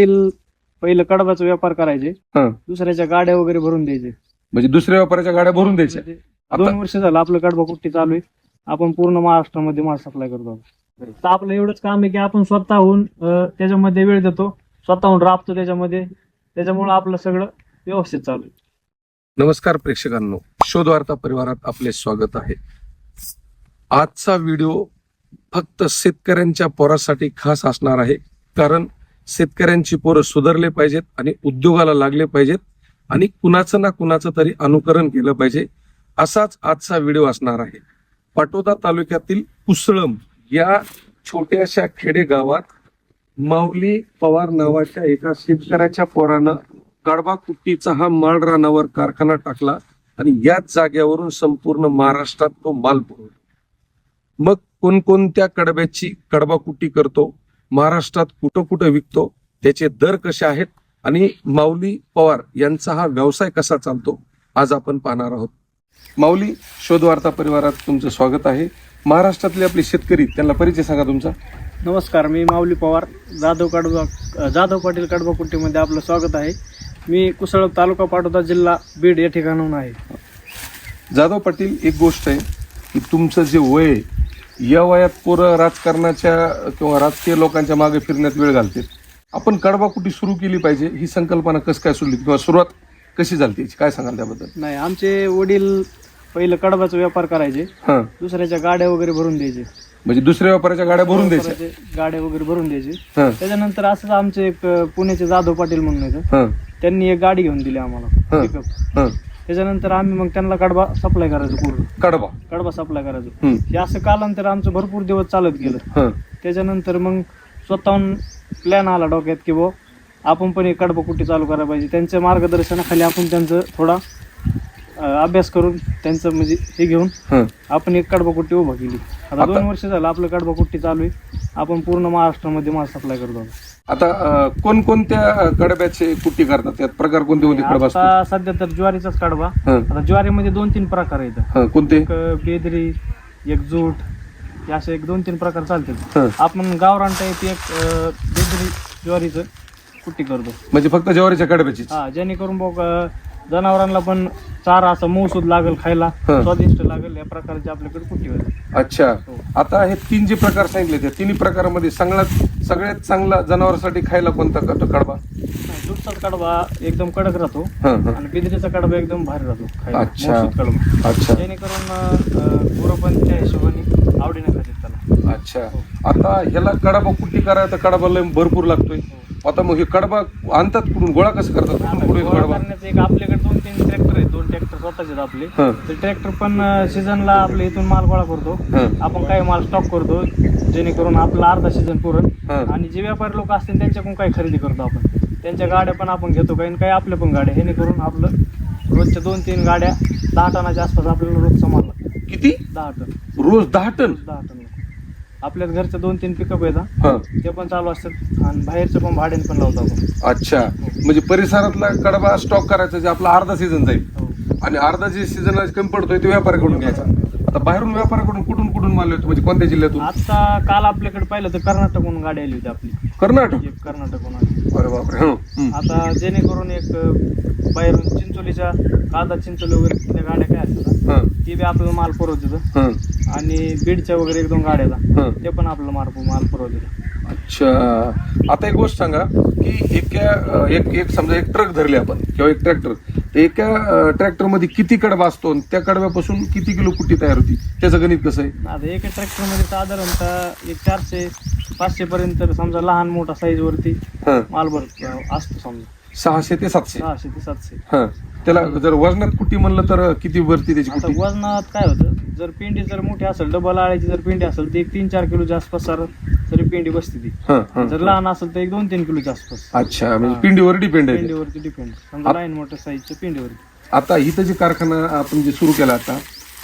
वडील पहिलं कडबाचा व्यापार करायचे हा. दुसऱ्याच्या गाड्या वगैरे भरून द्यायचे. म्हणजे दुसऱ्या व्यापाऱ्याच्या गाड्या भरून द्यायच्या. म्हणजे आता दोन वर्ष झालं आपलं कडबा कुट्टी चालू आहे. आपण पूर्ण महाराष्ट्रामध्ये माल सप्लाय करतो तर आपलं एवढंच काम आहे की आपण स्वतःहून अं, त्याच्यामध्ये वेळ देतो. स्वतःहून राबतो त्याच्यामध्ये. त्याच्यामुळे आपलं सगळं व्यवस्थित चालू आहे. नमस्कार प्रेक्षकांनो. शोध वार्ता परिवारात आपले स्वागत आहे. आजचा व्हिडिओ फक्त शेतकऱ्यांच्या पोरासाठी खास असणार आहे. कारण शेतकऱ्यांची पोरं सुधारले पाहिजेत आणि उद्योगाला लागले पाहिजेत आणि कुणाचं ना कुणाचं तरी अनुकरण केलं पाहिजे असाच आजचा व्हिडिओ असणार आहे. पाटोदा तालुक्यातील कुसळम या छोट्याशा खेडेगावात माऊली पवार नावाच्या एका शेतकऱ्याच्या पोरानं कडबा कुट्टीचा हा माळ रानावर कारखाना टाकला आणि याच जाग्यावरून संपूर्ण महाराष्ट्रात तो माल पुरवतो. मग कोणकोणत्या कडब्याची कडबा कुट्टी करतो? महाराष्ट्रात कुठं कुठं विकतो त्याचे दर कसे आहेत आणि माऊली पवार यांचा हा व्यवसाय कसा चालतो आज आपण पाहणार आहोत. माऊली शोध वार्ता परिवारात तुमचं स्वागत आहे. महाराष्ट्रातले आपले शेतकरी त्यांना परिचय सांगा तुमचा. नमस्कार मी माऊली पवार. जाधव कडबा जाधव पाटील कडबा कुट्टीमध्ये आपलं स्वागत आहे. मी कुसळ तालुका पाटोदा जिल्हा बीड या ठिकाणाहून आहे. जाधव पाटील एक गोष्ट आहे की तुमचं जे वय आहे, या वयात पोरं राजकारणाच्या किंवा राजकीय लोकांच्या मागे फिरण्यात वेळ घालते आपण कडबाकुटी सुरू केली पाहिजे ही संकल्पना कसं काय सुरली किंवा सुरुवात कशी झाली याची? काय सांगाल त्याबद्दल? नाही आमचे वडील पहिलं कडबाचा व्यापार करायचे हा. दुसऱ्याच्या गाड्या वगैरे भरून द्यायचे. म्हणजे दुसऱ्या व्यापाऱ्याच्या गाड्या भरून द्यायच्या? व्यापाराचे गाड्या वगैरे भरून द्यायचे. हा. त्याच्यानंतर असंच आमचे एक अं, पुण्याचे जाधव पाटील म्हणून आहेत. हा. त्यांनी एक गाडी घेऊन दिली आम्हाला. पिकअप हा. त्याच्यानंतर आम्ही मग त्यांना कडबा सप्लाय करायचो पूर्ण. कडबा. कडबा सप्लाय करायचो. हम्म. हे असं कालांतर आमचं भरपूर दिवस चालत गेलं. हा. त्याच्यानंतर मग स्वतःहून प्लॅन आला डोक्यात की बुवा आपण पण एक कडबा कुट्टी चालू करायला पाहिजे. त्यांच्या मार्गदर्शनाखाली आपण त्यांचं थोडा अं, अभ्यास करून त्यांचं म्हणजे हे घेऊन हा. आपण एक कडबा कुट्टी उभा केली. आता आता- दोन वर्ष झालं आपलं कडबा कुट्टी चालू आहे. आपण पूर्ण महाराष्ट्रामध्ये माल सप्लाय करतो. आता अं, कोणकोणत्या कडब्याचे कुट्टी करतात? त्यात प्रकार कोणते कोणते कडबा असतो आता सध्या तर ज्वारीचाच कडबा. हा. आता ज्वारीमध्ये दोन तीन प्रकार आहेत. हा कोणते? एक बेदरी एक जूट हे असे एक दोन तीन प्रकार चालतात. हा. आपण गावरान टाईप एक अं, बेदरी ज्वारीचं कुट्टी करतो. म्हणजे फक्त ज्वारीच्या कडब्याची हा जेणेकरून बघ अं, जनावरांना पण चारा असं मौसूद लागेल खायला हा. स्वादिष्ट लागेल या प्रकारची आपल्याकडे कुट्टी होते? अच्छा. हो. आता हे तीन जे प्रकार सांगितले त्या तिन्ही प्रकारामध्ये सगळ्यात सगळ्यात चांगला जनावरांसाठी खायला कोणता क- कडबा दूधचाच कडबा एकदम कडक राहतो हा हा. आणि बेदरीचा कडबा एकदम भारी राहतो खायला अच्छा. कडबा अच्छा. जेणेकरून अं, गुरं पण त्या हिशोबाने आवडीने खातात त्याला. अच्छा. आता ह्याला कडबा कुट्टी करायला तर कडबा लय भरपूर लागतोय. आता मग हे कडबा आणतात कुठून? गोळा कसं करतात? कुठून आता कुठून येतो गोळा कडबा? करण्याचं एक आपल्याकडे दोन तीन ट्रॅक्टर आहेत. दोन ट्रॅक्टर स्वतःचे आहेत आपले. हा. तर ट्रॅक्टर पण सीझनला आपल्या इथून माल गोळा करतो. हा. आपण काही माल स्टॉक करतो जेणेकरून आपला अर्धा सीझन पुरण. हा. आणि जे व्यापारी लोक असतील त्यांच्याकडून काही खरेदी करतो आपण. त्यांच्या गाड्या पण आपण घेतो काही आणि काही आपल्या पण गाड्या. जेणेकरून आपलं रोजच्या दोन तीन गाड्या दहा टनाच्या आसपास आपल्याला रोजचा माल लागतो. किती? दहा टन. रोज दहा टन? दहा टन. आपल्याच घरच्या दोन तीन पिकअप येतात हा. ते पण चालू असतात. आणि बाहेरचं पण भाड्याने पण लावतो आपण. अच्छा. म्हणजे परिसरातला कडबा स्टॉक करायचा जे आपला अर्धा सीझन जाईल. हो. आणि अर्धा जे सीझनला कमी पडतोय ते व्यापाऱ्याकडून घ्यायचा. आता बाहेरून व्यापाऱ्याकडून कुठून कुठून माल येतो म्हणजे कोणत्या जिल्ह्यातून? आता काल आपल्याकडे पाहिलं तर कर्नाटकहून गाडी आली होती आपली. कर्नाटक? एक कर्नाटकहून आली. अरे बापरे हं, हं. आता जेणेकरून एक अं, बाहेरून चिंचोलीच्या कांदा चिंचोली वगैरे तिथल्या गाड्या काय असतात हं, ते बी आपल्याला माल पुरवतात. हं, आणि बीडच्या वगैरे एक दोन गाड्याला हं. ते पण आपलं माल माल पुरवतात. अच्छा. आता एक गोष्ट सांगा की एका एक एक समजा एक ट्रक धरले आपण किंवा एक ट्रॅक्टर एका ट्रॅक्टरमध्ये किती कडबा असतो आणि त्या कडब्यापासून किती किलो कुट्टी तयार होती? त्याचं गणित कसं आहे? आता एका ट्रॅक्टरमध्ये साधारणतः एक चारशे पाचशे पर्यंत समजा लहान मोठा साईज वरती हं, माल असतो समजा. सहाशे ते सातशे. सहाशे ते सातशे. हा. त्याला जर वजनात कुट्टी म्हणलं तर किती वरती त्याची आता वजनात काय होतं जर पेंडी जर मोठी असेल डबल आळ्याची जर पेंडी असेल तर एक तीन चार किलोच्या आसपास सर तरी पेंडी बसते ती हा हा जर लहान असेल तर एक दोन तीन किलोच्या आसपास अच्छा म्हणजे. पिंडीवर डिपेंड आहे ते. पेंडीवरती डिपेंड समजा लाईन मोठ्या साईजच्या पेंडीवरती आता इथं जे कारखाना आपण जे सुरू केला आता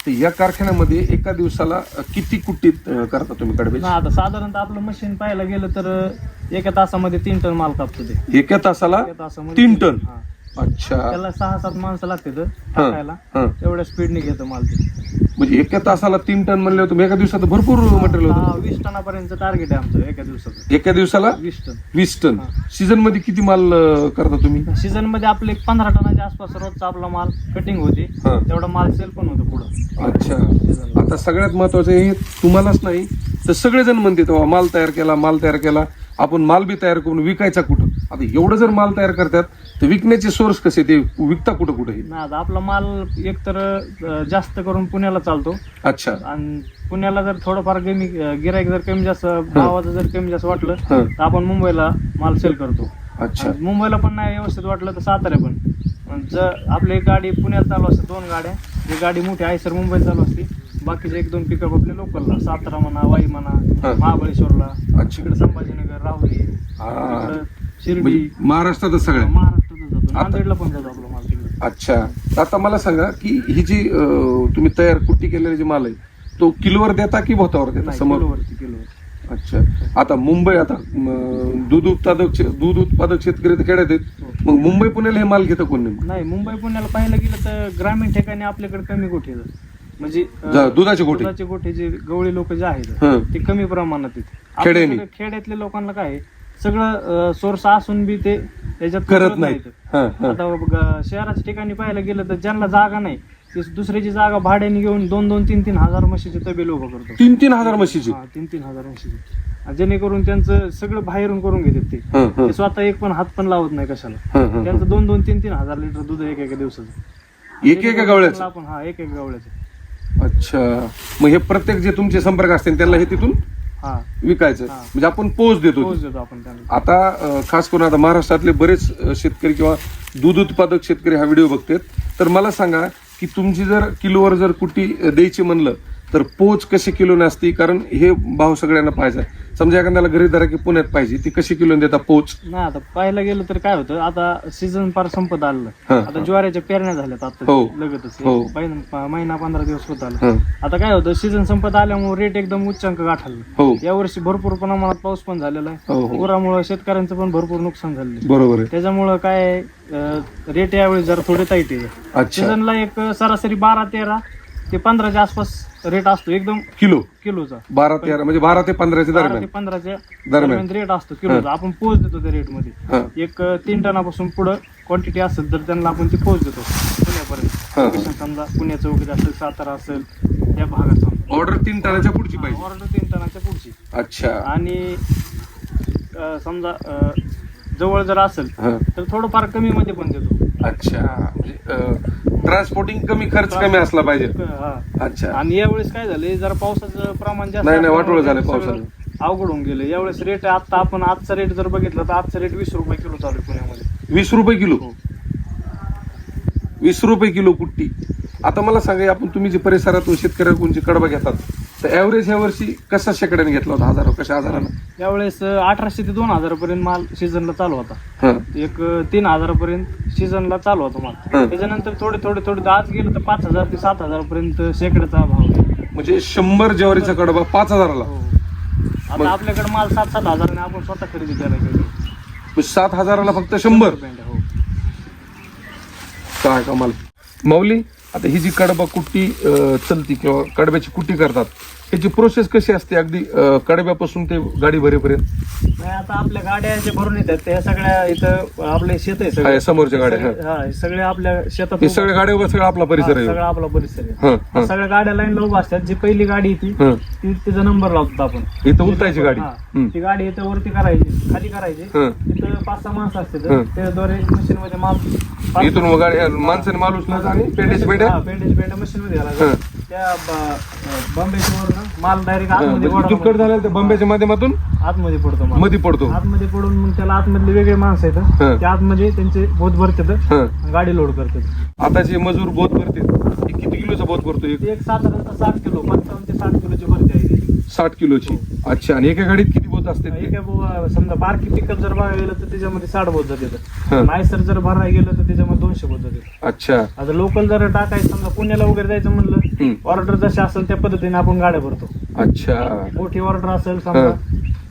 तर या कारखान्यामध्ये एका दिवसाला किती कुट्टीत अ, करता तुम्ही कडबे ना आता साधारणतः आपलं मशीन पाहायला गेलं तर अं, एका तासामध्ये तीन टन माल कापतो ते एका तासाला एका तासामध्ये तीन टन? हा. अच्छा. त्याला सहा सात माणसं लागतात टाकायला. हा. एवढ्या स्पीडने घेतं माल ते. म्हणजे एका तासाला तीन टन म्हणले होते एका दिवसात भरपूर मटेरियल होतं. वीस टनापर्यंत टार्गेट आहे आमचं एका दिवसाचं. एका दिवसाला? वीस टन. वीस टन. हा. सीझनमध्ये किती माल अं, करता तुम्ही? सीझनमध्ये आपले एक पंधरा टनाच्या आसपास रोजचा आपला माल कटिंग होते. हा. तेवढा माल सेल पण होतो पुढं. अच्छा. आता सगळ्यात महत्वाचं हे तुम्हालाच नाही तर सगळेजण म्हणते तेव्हा माल तयार केला माल तयार केला. आपण माल बी तयार करून विकायचा कुठं? आता एवढं जर माल तयार करतात तर विकण्याचे सोर्स कसे ते विकता कुठं कुठं हे नाही आता आपला माल एकतर अं, जास्त करून पुण्याला चालतो. अच्छा. आणि पुण्याला जर थोडंफार कमी गिराईक जर कमी जास्त भावाचं जर कमी जास्त वाटलं हा. तर आपण मुंबईला माल सेल करतो. अच्छा. आणि मुंबईला पण नाही व्यवस्थित वाटलं तर सातारा पण. पण जर आपली एक गाडी पुण्यात चालू असते दोन गाड्या. एक गाडी मोठी आयसर मुंबईत चालू असते. बाकीचे एक दोन पिकअप आपले लोकलला सातारा म्हणा वाई म्हणा. महाबळेश्वरला. अच्छा. इकडे संभाजीनगर राहुरी. हा. शिर्डी. म्हणजे महाराष्ट्रातच सगळ्या. महाराष्ट्रातच जातो. नांदेडला पण जातो आपला माल तिकडे. अच्छा. आता मला सांगा की ही जी अं, तुम्ही तयार कुट्टी केलेली जी माल आहे तो किलोवर देता की भोतावर देता? नाही, समोर किलोवरती अच्छा. आता मुंबई आता दूध उत्पादक शे- दूध उत्पादक शेतकरी तर खेड्यात आहेत. मग मुंबई पुण्याला हे माल घेतं कोण नेमकं? नाही मुंबई पुण्याला पाहायला गेलं तर ग्रामीण ठिकाणी आपल्याकडे कमी गोठे आहेत. म्हणजे अं, जा- दुधाचे गोठे? दुधाचे गोठे जे गवळी लोक जे आहेत हं. ते कमी प्रमाणात आहेत. खेड्यानी? आपल्याकडे खेड्यातल्या लोकांना काय आहे, सगळं सोर्स असून बी ते त्याच्यात करत नाहीत. आता ग- शहराच्या ठिकाणी पाहायला गेलं तर ज्यांना जागा नाही ते दुसऱ्याची जागा भाड्याने घेऊन दोन दोन तीन तीन हजार म्हशीचे तबेल उभं करतो तीन तीन हजार म्हशीची? हा, तीन तीन हजार म्हशीचे. आणि जेणेकरून त्यांचं सगळं बाहेरून करून घेतात ते. हं, हं, ते स्वतः एक पण हात पण लावत नाही कशाला. हं, हं. त्यांचं दोन दोन तीन तीन हजार लिटर दूध एका एका दिवसाचं. एक एका गवळ्याचं? आपण हा एक एक गवळ्याचं. अच्छा. मग हे प्रत्येक जे तुमचे संपर्क असतील त्यांना हे तिथून? हा. विकायचं. हा. म्हणजे आपण पोच देतो पोच देतो आपण त्यांना. आता अं, खास करून आता महाराष्ट्रातले बरेच अं, शेतकरी किंवा दूध उत्पादक शेतकरी हा व्हिडिओ बघतात. तर मला सांगा की तुमची जर किलोवर जर अं, द्यायची म्हणलं तर पोच कशी किलोने असती कारण हे भाव सगळ्यांना पाहिजे समजा एखाद्याला घरी धरा की पुण्यात पाहिजे ती कशी किलोने देता? पोच. नाही आता पाहायला गेलं तर काय होतं आता सीझन फार संपत आलं. हा, आता ज्वारीच्या पेरण्या झाल्यात आता हो. लगतच हो. महिना पंधरा दिवस होत आला. हं, आता काय होतं सीझन संपत आल्यामुळे रेट एकदम उच्चांक गाठला हो. यावर्षी भरपूर प्रमाणात पाऊस पण झालेला आहे. हो पुरामुळे शेतकऱ्यांचं पण भरपूर नुकसान झालेलं आहे. बरोबर आहे. त्याच्यामुळं काय रेट यावेळी जरा थोडे टाईट आहे. अच्छा. सीझनला एक सरासरी बारा तेरा ते पंधराच्या आसपास रेट असतो एकदम किलो? किलोचा. बारा तेरा म्हणजे बारा ते पंधराच्या बारा ते दरम्यान. पंधराच्या दरम्यान. रेट असतो किलोचा. आपण पोच देतो त्या रेटमध्ये. एक अं, तीन टनापासून पुढं क्वांटिटी असेल तर त्यांना आपण ती पोच देतो. पुण्यापर्यंत. हा. समजा पुण्याचं वगैरे असेल सातारा असेल त्या भागात समजा. ऑर्डर तीन टनाच्या पुढची पाहिजे. ऑर्डर तीन टनाच्या पुढची. अच्छा. आणि अं, समजा अं, जवळ जर असेल हा. तर थोडंफार कमी मध्ये पण देतो. अच्छा म्हणजे ट्रान्सपोर्टिंग कमी खर्च कमी असला पाहिजे हा. अच्छा आणि यावेळेस काय झालंय जरा पावसाचं प्रमाण जास्त नाही, नाही, वाटोळं सगळं पावसानं. अवघड होऊन गेलं यावेळेस रेट आता आपण आजचा रेट जर बघितला तर आजचा रेट वीस रुपये किलो चालू आहे पुण्यामध्ये वीस रुपये किलो हो. वीस रुपये किलो कुट्टी आता मला सांगा आपण तुम्ही जे परिसरातून शेतकऱ्याकडून जे कडबा घेतात तर ऍव्हरेज ह्या वर्षी कशा शेकड्याने घेतला होता हजार कशा हजारानं यावेळेस अठराशे ते दोन हजारापर्यंत माल सीझनला चालू होता हा एक तीन हजारापर्यंत सीझनला चालू होता माल. त्याच्यानंतर थोडे थोडे थोडे आज गेलं तर पाच हजार ते सात हजारापर्यंत शेकड्याचा भाव आहे. म्हणजे शंभर ज्वारीचा कडबा पाच हजाराला हो. मग- आता आपल्याकडे माल सात सात हजाराने आपण स्वतः खरेदी करायला गेलो म्हणजे सात हजाराला फक्त शंभर बँड, हो. काय कमाल माऊली आता ही जी कडबा कुट्टी चलती किंवा कडब्याची कुट्टी करतात ह्याची प्रोसेस कशी असते अगदी अं, कडब्यापासून ते गाडी भरेपर्यंत नाही आता आपल्या गाड्या जे भरून येतात त्या सगळ्या इथं आपले शेत आहे सगळे समोरच्या गाड्या हा. हा, हे सगळे आपल्या शेतात हे सगळ्या गाड्या सगळा आपला परिसर आहे सगळा आपला परिसर आहे हं, हं, सगळ्या गाड्या लाईन उभा असतात जी पहिली गाडी येते हं. ती तिचा नंबर लावतो आपण इथं उलटायची गाडी हा. हं. ती गाडी इथं वरती करायची खाली करायची हं. तिथं पाच सहा माणसं असतात हं. त्याद्वारे मशीन मध्ये माल इथून मग गाडी माणसाने माल उचलायचा आणि पेंडेच पेंड्या पेंडेज पेंड्या मशीन मध्ये हं. त्या बॉम्बेच्या माल डायरेक्ट आतमध्ये म्हणजे झालं तर बंब्याच्या माध्यमातून आतमध्ये पडतो माल. मध्ये पडतो. आतमध्ये पडून मग त्याला आतमधले वेगळे माणसं हं. आहेत त्या आतमध्ये त्यांचे बोध भरतात. हं. गाडी लोड करतात. आता जे मजूर बोध भरते हे किती किलोचा बोध भरतो एक? ते एक साधारणतः साठ किलो पंचावन्न ते साठ किलोची भरती आहे. ती. साठ किलोची. अच्छा आणि एका गाडीत किती बोध असते ते? एका बुवा- समजा बारकी पिकअप जर बघायला गेलं तर त्याच्यामध्ये साठ हं. जाते आयसर जर भरायला गेलं तर त्याच्यामध्ये दोनशे बोध जाते अच्छा. आता लोकल जर टाकायचं समजा पुण्याला वगैरे जायचं हं. म्हणलं ऑर्डर जशी असेल त्या पद्धतीने आपण गाड्या भरतो. अच्छा. मोठी ऑर्डर असेल समजा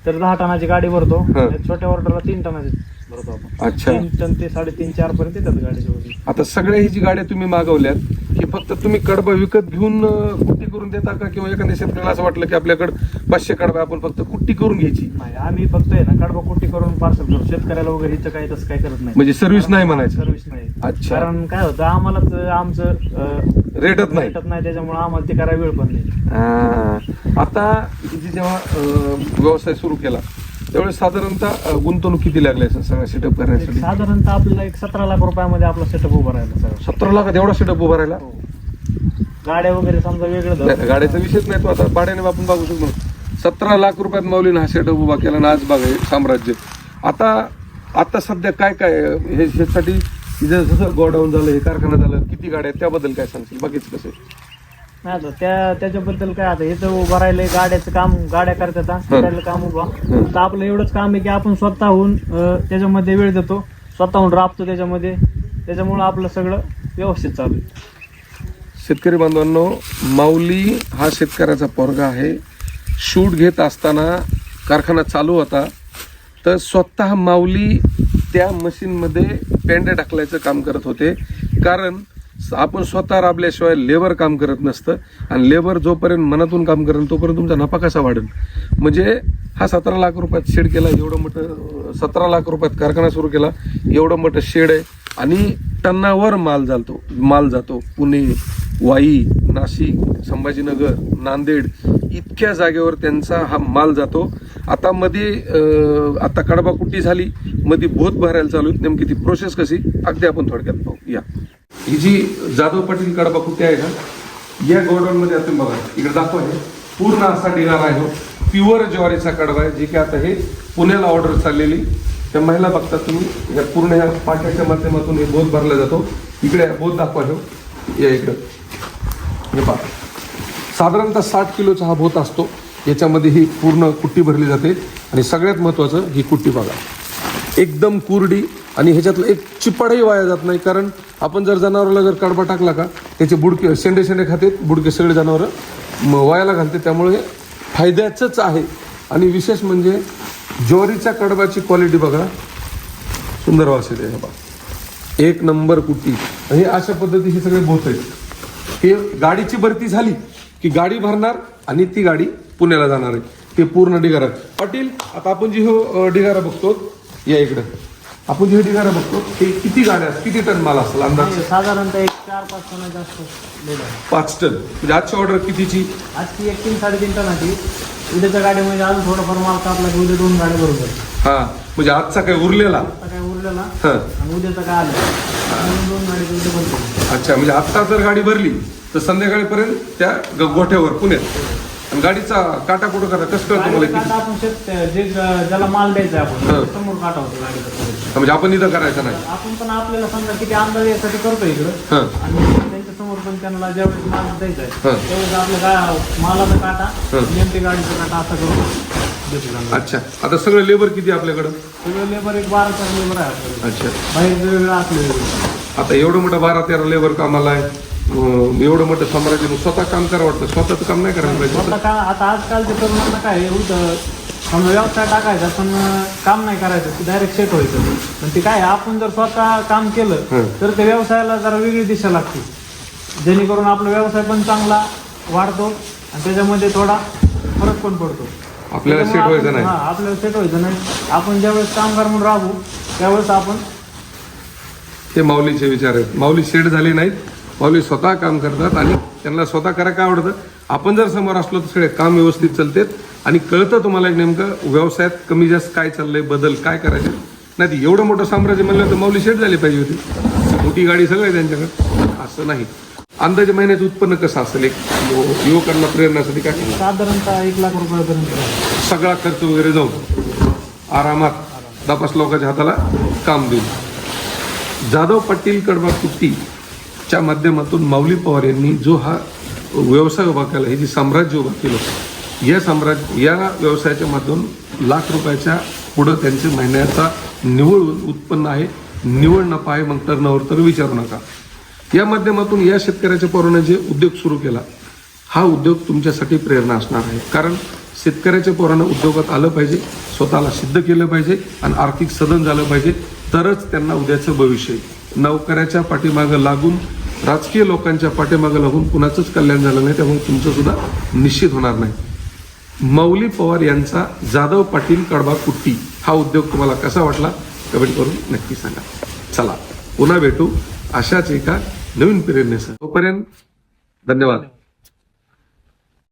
तर दहा टनाची गाडी भरतो. हं. छोट्या ऑर्डरला तीन टनाची भरतो आपण. अच्छा. तीन टन ते साडेतीन चार पर्यंत येतात गाडीच्या आता सगळ्या ही जी गाड्या तुम्ही मागवल्यात की फक्त तुम्ही कडबा विकत घेऊन अं, करून देता का? किंवा एखाद्या शेतकऱ्याला असं वाटलं की आपल्याकडे पाचशे कडबा आपण फक्त कुट्टी करून घ्यायची. नाही आम्ही फक्त आहे ना कडबा कुट्टी करून पार्सल करतो शेतकऱ्याला वगैरे इथं काही तसं काही करत नाही. म्हणजे सर्व्हिस नाही म्हणायचं. सर्व्हिस नाही. अच्छा. कारण काय होतं आम्हाला तर आमचं अं, रेटच नाही. रेटच नाही त्याच्यामुळे आम्हाला ते करायला वेळ पण नाही. हा. आता ही जी जेव्हा अं, व्यवसाय सुरू केला त्यावेळेस साधारणतः अं, गुंतवणूक किती लागली असेल सगळं सेटअप एक करण्यासाठी? साधारणतः आपल्याला एक सतरा लाख रुपयामध्ये आपला सेटअप उभा राहिला सतरा लाखात एवढा सेटअप उभा राहिला? हो. गाड्या वगैरे समजा वेगळं नाही, गाड्याचा विषयच नाही तो आता. भाड्याने आपण बघू शकतो. सतरा लाख रुपयात माऊलीनं हा सेटअप उभा केला आणि आज बघा हे साम्राज्य. आता आता सध्या काय काय? हे इथं जसं गोडाऊन झालं हे कारखाना झालं किती गाड्या आहेत त्याबद्दल काय सांगशील? बाकीच कसं आहे? नाही आता त्या त्याच्याबद्दल काय आता हे तर उभं राहिलंय गाड्याचं काम गाड्या करतात हा. करायला काम उभा. तर आपलं एवढंच काम आहे की आपण स्वतःहून अं, त्याच्यामध्ये वेळ देतो. स्वतःहून राबतो त्याच्यामध्ये. त्याच्यामुळं आपलं सगळं व्यवस्थित चालू आहे. शेतकरी बांधवांनो माऊली हा शेतकऱ्याचा पोरगा आहे. शूट घेत असताना कारखाना चालू होता. तर स्वतः माऊली त्या मशीनमध्ये पेंड्या टाकल्याचं काम करत होते. कारण स- आपण स्वतः राबल्याशिवाय लेबर काम करत नसतं. आणि लेबर जोपर्यंत मनातून काम करेल तोपर्यंत तुमचा नफा कसा वाढेल? म्हणजे हा सतरा लाख रुपयात शेड केला एवढं मोठं सतरा लाख रुपयात कारखाना सुरू केला एवढं मोठं शेड आहे. आणि टन्नावर माल जातो माल जातो. पुणे वाई नाशिक संभाजीनगर नांदेड इतक्या जागेवर त्यांचा हा माल जातो. आता मध्ये आता कडबा कुट्टी झाली मध्ये बोध भरायला चालू नेमकी ती प्रोसेस कशी? अगदी आपण थोडक्यात पाहू. या. ही जी जाधव पाटील कडबा कुट्टी आहे ना या गोडाऊनमध्ये आपण बघा इकडे दाखवा हे. पूर्ण असा ढिगारा आहे हो. प्युअर ज्वारीचा कडबा आहे जे की आता हे पुण्याला ऑर्डर चाललेली. त्या महिला बघतात तुम्ही या पूर्ण ह्या पाट्याच्या माध्यमातून हे बोध भरला जातो. इकडे बोध दाखवा हो. या इकडं. हे पहा. साधारणतः साठ किलोचा हा भोत असतो. याच्यामध्ये ही पूर्ण कुट्टी भरली जाते आणि सगळ्यात महत्त्वाचं ही कुट्टी बघा. एकदम कुरडी आणि ह्याच्यातलं एक चिपाडही वाया जात नाही. कारण आपण जर जनावराला जर कडबा टाकला का त्याचे बुडके शेंडे शेंडे खातेत बुडके सगळे जनावरं वायाला घालते. त्यामुळे फायद्याचंच आहे. आणि विशेष म्हणजे ज्वारीच्या कडबाची क्वालिटी बघा. सुंदर वास येते हे बघा एक नंबर कुट्टी. हे अशा पद्धतीचे सगळे बोत आहेत. हे गाडीची भरती झाली की गाडी भरणार आणि ती गाडी पुण्याला जाणार आहे. ते पूर्ण ढिगारा. पाटील आता आपण जी हो ढिगारा बघतो या इकडं. आपण जे ढिगारा बघतो ते किती गाड्या किती टन माल असेल अंदाज? साधारणतः एक चार पाच टन जास्त. पाच टन. म्हणजे आजची ऑर्डर कितीची? आजची एक तीन साडेतीन टनाची. उद्याच्या गाडीमध्ये अजून थोडंफार माल कापला की उद्या दोन गाड्या बरोबर हा म्हणजे आजचा काय उरलेला? आता काय उरलेला हा. आणि उद्याचं काय आलं? म्हणून दोन गाडी अच्छा म्हणजे आत्ता जर गाडी भरली तर संध्याकाळपर्यंत त्या ग- गोठ्यावर पुण्यात. आणि गाडीचा काटा कुठं करा कसं कळतं गाडीचा किती आपण शेत जे ग- ज्याला माल द्यायचा आहे हा. आपण समोर काटा होतो गाडीचा. पुढे. म्हणजे आपण इथं करायचं नाही. आपण पण आपल्याला समजा किती अंदाज यासाठी करतो इकडं. हां. आणि समोर पण त्यांना ज्यावेळेस माल द्यायचा आहे हा. त्यावेळेस आपल्या गा मालाचा काटा हा. नेमके गाडीचा काटा असा करून देतो. त्यांना. अच्छा. आता सगळं लेबर किती आपल्याकडं? सगळं लेबर एक बारा तास लेबर आहे आपल्याकडे. अच्छा. बाहेर वेगळं असलं वेगळं. आता एवढं मोठं बारा तेरा लेबर कामाला आहे. अं, एवढं मोठं साम्राज्य मग स्वतः काम करा वाटतं? स्वतःचं काम नाही करायला पाहिजे स्वतः का आता आजकालच्या तरुणांना काय उलट समजा व्यवसाय टाकायचा पण काम नाही करायचं डायरेक्ट सेट व्हायचं. पण ते काय आहे, आपण जर स्वतः काम केलं. तर त्या व्यवसायाला जरा वेगळी दिशा लागते. जेणेकरून आपला व्यवसाय पण चांगला वाढतो आणि त्याच्यामध्ये थोडा फरक पण पडतो. आपल्याला सेट व्हायचं आपण- नाही. हा आपल्याला सेट व्हायचं नाही. आपण ज्यावेळेस कामगार म्हणून राबू त्यावेळेस आपण ते माऊलीचे विचार आहेत. माऊली सेट झाले नाहीत. माऊली स्वतः काम करतात आणि त्यांना स्वतः करायला काय आवडतं? आपण जर समोर असलो तर सगळे काम व्यवस्थित चालतेत. आणि कळतं तुम्हाला एक नेमकं व्यवसायात कमी जास्त काय चाललंय बदल काय करायचे? नाही ते एवढं मोठं साम्राज्य म्हणलं तर माऊली सेट झाली पाहिजे होती. मोठी गाडी सगळं आहे त्यांच्याकडे. असं नाही. अंदाजे महिन्याचं उत्पन्न कसं असेल एक युवकांना प्रेरणासाठी काय? साधारणतः एक लाख रुपयापर्यंत. सगळा खर्च वगैरे जाऊन आरामात दापास लोकांच्या हाताला काम देऊन जाधव पाटील कडबा कुट्टीच्या माध्यमातून माऊली पवार यांनी जो हा व्यवसाय उभा केला हे जे साम्राज्य उभा केलं या साम्राज्य या व्यवसायाच्या माध्यमातून लाख रुपयाच्या पुढं त्यांचे महिन्याचा निव्वळ उत्पन्न आहे निव्वळ नफा आहे मग टर्नओव्हर तर विचारू नका या माध्यमातून या शेतकऱ्याच्या पोरानं जे उद्योग सुरू केला हा उद्योग तुमच्यासाठी प्रेरणा असणार आहे. कारण शेतकऱ्याच्या पोरानं उद्योगात आलं पाहिजे स्वतःला सिद्ध केलं पाहिजे आणि आर्थिक सदन झालं पाहिजे तरच त्यांना उद्याचं भविष्य नौकऱ्याच्या नोकऱ्याच्या पाठीमागं लागून राजकीय लोकांच्या पाठीमागं लागून कुणाचंच कल्याण झालं नाही त्यामुळे तुमचंसुद्धा निश्चित होणार नाही. मौली पवार यांचा जाधव पाटील कडबा कुट्टी हा उद्योग तुम्हाला कसा वाटला? कमेंट करून नक्की सांगा. चला पुन्हा भेटू अशाच एका नवीन प्रेरणेसह तोपर्यंत धन्यवाद.